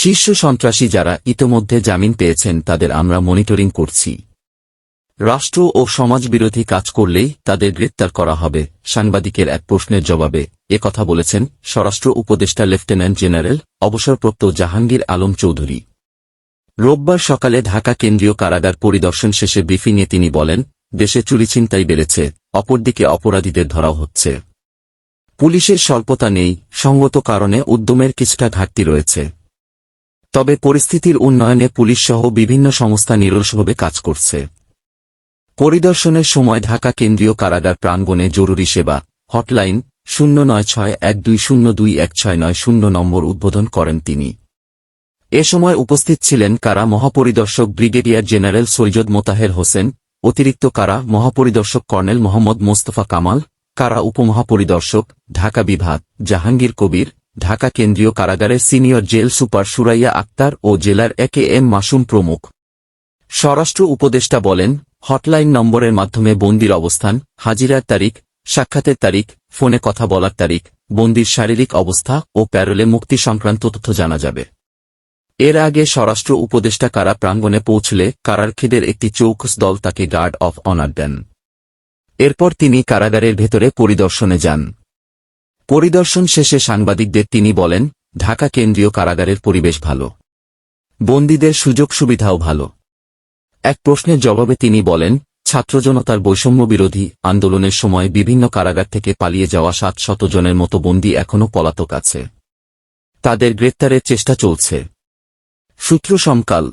শীর্ষ সন্ত্রাসী যারা ইতোমধ্যে জামিন পেয়েছেন তাদের আমরা মনিটরিং করছি। রাষ্ট্র ও সমাজবিরোধী কাজ করলেই তাদের গ্রেপ্তার করা হবে, সাংবাদিকের এক প্রশ্নের জবাবে। কথা বলেছেন স্বরাষ্ট্র উপদেষ্টা লেফটেন্যান্ট জেনারেল অবসরপ্রাপ্ত জাহাঙ্গীর আলম চৌধুরী। রোববার সকালে ঢাকা কেন্দ্রীয় কারাগার পরিদর্শন শেষে ব্রিফিংয়ে তিনি বলেন, দেশে চুরিছিনতাই বেড়েছে, অপরদিকে অপরাধীদের ধরাও হচ্ছে। পুলিশের স্বল্পতা নেই, সঙ্গত কারণে উদ্যমের কিছুটা ঘাটতি রয়েছে। তবে পরিস্থিতির উন্নয়নে পুলিশসহ বিভিন্ন সংস্থা নিরলসভাবে কাজ করছে। পরিদর্শনের সময় ঢাকা কেন্দ্রীয় কারাগার প্রাঙ্গণে জরুরি সেবা, হটলাইন, শূন্য নয় ছয় এক দুই শূন্য দুই এক ছয় নয় শূন্য নম্বর উদ্বোধন করেন তিনি। এ সময় উপস্থিত ছিলেন কারা মহাপরিদর্শক ব্রিগেডিয়ার জেনারেল সৈয়দ মোতাহের হোসেন, অতিরিক্ত কারা মহাপরিদর্শক কর্নেল মোহাম্মদ মোস্তফা কামাল, কারা উপমহাপরিদর্শক, ঢাকা বিভাগ, জাহাঙ্গীর কবির ঢাকা কেন্দ্রীয় কারাগারের senior jail super Suraiya Akter ও জেলার একে এম মাসুম প্রমুখ। স্বরাষ্ট্র উপদেষ্টা বলেন, হটলাইন নম্বরের মাধ্যমে বন্দির অবস্থান, হাজিরার তারিখ, সাক্ষাতের তারিখ, ফোনে কথা বলার তারিখ, বন্দির শারীরিক অবস্থা ও প্যারোলে মুক্তি সংক্রান্ত তথ্য জানা যাবে। এর আগে স্বরাষ্ট্র উপদেষ্টা কারা প্রাঙ্গণে পৌঁছলে কারারক্ষীদের একটি চৌকস দল তাকে গার্ড অফ অনার দেন। এরপর তিনি কারাগারের ভেতরে পরিদর্শনে যান। পরিদর্শন শেষে সাংবাদিকদের তিনি বলেন, ঢাকা কেন্দ্রীয় কারাগারের পরিবেশ ভালো। বন্দীদের সুযোগ সুবিধাও ভালো। এক প্রশ্নের জবাবে তিনি বলেন, ছাত্র জনতার বৈষম্য বিরোধী আন্দোলনের সময় বিভিন্ন কারাগার থেকে পালিয়ে যাওয়া সাত শত জনের মতো বন্দী এখনও পলাতক আছে। তাদের গ্রেপ্তারের চেষ্টা চলছে। সূত্র সমকাল